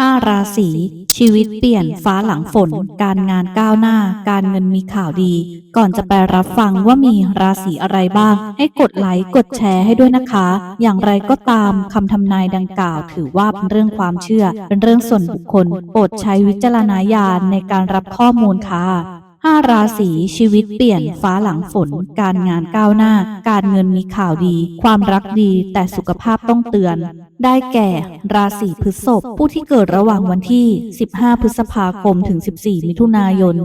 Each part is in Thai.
5ราศีชีวิตเปลี่ยนฟ้าหลังฝน การงานก้าวหน้า การเงินมีข่าวดี ก่อนจะไปรับฟังว่ามีราศีอะไรบ้าง ให้กดไลค์กดแชร์ให้ด้วยนะคะ อย่างไรก็ตามคำทำนายดังกล่าว ถือว่าเป็นเรื่องความเชื่อ เป็นเรื่องส่วนบุคคลโปรดใช้วิจารณญาณในการรับข้อมูลค่ะ ห้าราศีชีวิตเปลี่ยนฟ้าหลังฝน การงานก้าวหน้า การเงินมีข่าวดี ความรักดีแต่สุขภาพต้องเตือน ได้แก่ ราศีพฤษภผู้ที่เกิดระหว่างวันที่ 15 พฤษภาคมถึง 14 มิถุนายน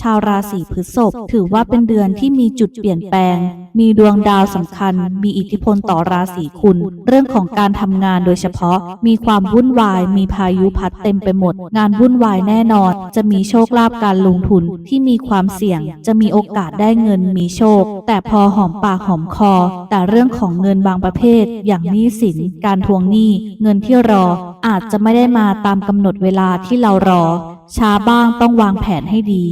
ชาวราศีพฤษภถือว่าเป็นเดือนที่มีจุดเปลี่ยนแปลง มีดวงดาวสำคัญ มีอิทธิพลต่อราศีคุณ เรื่องของการทำงานโดยเฉพาะ มีความวุ่นวาย มีพายุพัดเต็มไปหมด งานวุ่นวายแน่นอน จะมีโชคลาภการลงทุนที่มีความเสี่ยง จะมีโอกาสได้เงินมีโชค แต่พอหอมปากหอมคอ แต่เรื่องของเงินบางประเภท อย่างหนี้สิน การทวงหนี้ เงินที่รอ อาจจะไม่ได้มาตามกำหนดเวลาที่เรารอ ช้าบ้างต้องวางแผนให้ดี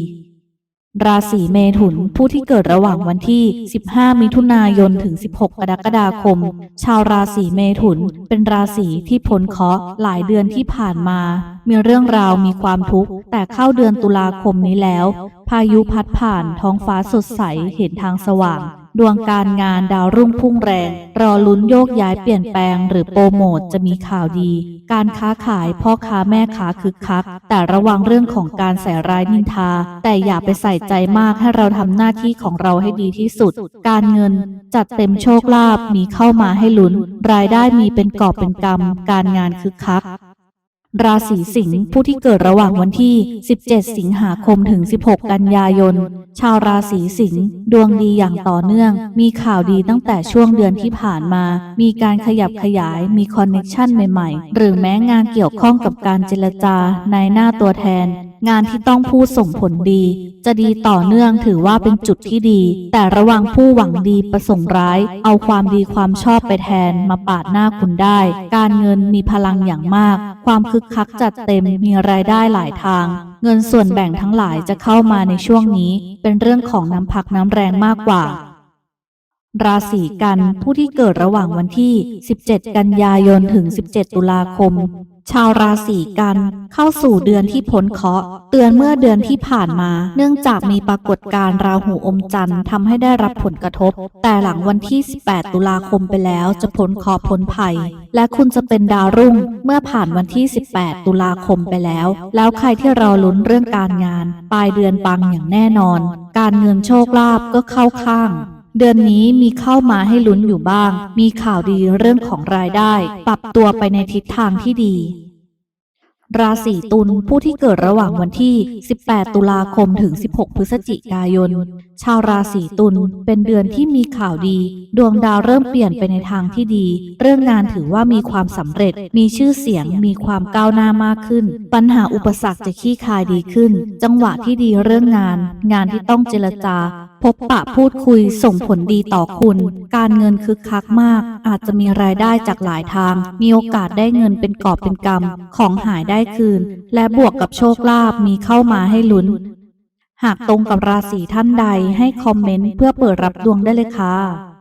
ราศีเมถุนผู้ที่เกิดระหว่างวันที่ 15 มิถุนายนถึง 16 กรกฎาคม ชาวราศีเมถุนเป็นราศีที่พ้นเคราะห์หลายเดือนที่ผ่านมา มีเรื่องราวมีความทุกข์แต่เข้าเดือนตุลาคมนี้แล้ว พายุพัดผ่านท้องฟ้าสดใสเห็นทางสว่าง ดวงการงานดาวรุ่งพุ่งแรง รอลุ้นโยกย้ายเปลี่ยนแปลงหรือโปรโมทจะมีข่าวดี การค้าขายพ่อค้าแม่ค้าคึกคัก แต่ระวังเรื่องของการใส่ร้ายนินทา แต่อย่าไปใส่ใจมากให้เราทำหน้าที่ของเราให้ดีที่สุด การเงินจัดเต็มโชคลาภมีเข้ามาให้ลุ้น รายได้มีเป็นกอบเป็นกำการงานคึกคัก ราศีสิงห์ผู้ที่เกิดระหว่างวันที่ 17 สิงหาคมถึง 16 กันยายน ชาวราศีสิงห์ดวงดีอย่างต่อเนื่อง มีข่าวดีตั้งแต่ช่วงเดือนที่ผ่านมา มีการขยับขยาย มีคอนเน็ชันใหม่ๆ หรือแม้งานเกี่ยวข้องกับการเจรจาในหน้าตัวแทน งานที่ต้องพูดส่งผลดี จะดีต่อเนื่องถือว่าเป็นจุดที่ดี แต่ระวังผู้หวังดีประสงค์ร้าย เอาความดีความชอบไปแทนมาปาดหน้าคุณได้ การเงินมีพลังอย่างมาก ความคึกคักจัดเต็มมีรายได้หลายทาง เงินส่วนแบ่งทั้งหลายจะเข้ามาในช่วงนี้ เป็นเรื่องของน้ำพักน้ำแรงมากกว่า ราศีกันผู้ที่เกิดระหว่างวันที่ 17 กันยายนถึง 17 ตุลาคม ชาวราศีกันเข้าสู่เดือนที่พ้นเคราะห์เตือนเมื่อเดือนที่ผ่านมา เนื่องจากมีปรากฏการณ์ราหูอมจันทร์ทำให้ได้รับผลกระทบ แต่หลังวันที่ 18 ตุลาคมไปแล้วจะพ้นเคราะห์พ้นภัย และคุณจะเป็นดาวรุ่งเมื่อผ่านวันที่ 18 ตุลาคมไปแล้ว แล้วใครที่เราลุ้นเรื่องการงาน ปลายเดือนปังอย่างแน่นอน การเงินโชคลาภก็เข้าข้าง เดือนนี้มีเข้ามาให้ลุ้นอยู่บ้าง มีข่าวดีเรื่องของรายได้ ปรับตัวไปในทิศทางที่ดี ราศีตุลผู้ที่เกิดระหว่างวันที่ 18 ตุลาคมถึง 16 พฤศจิกายน ชาวราศีตุลเป็นเดือนที่มีข่าวดี ดวงดาวเริ่มเปลี่ยนไปในทางที่ดี เรื่องงานถือว่ามีความสำเร็จ มีชื่อเสียง มีความก้าวหน้ามากขึ้น ปัญหาอุปสรรคจะคลี่คลายดีขึ้น จังหวะที่ดีเรื่องงาน งานที่ต้องเจรจา พบปะพูดคุยส่งผลดีต่อคุณ การเงินคึกคักมาก อาจจะมีรายได้จากหลายทาง มีโอกาสได้เงินเป็นกอบเป็นกำของหายได้คืน และบวกกับโชคลาภมีเข้ามาให้ลุ้น หากตรงกับราศีท่านใดให้คอมเมนต์เพื่อเปิดรับดวงได้เลยค่ะ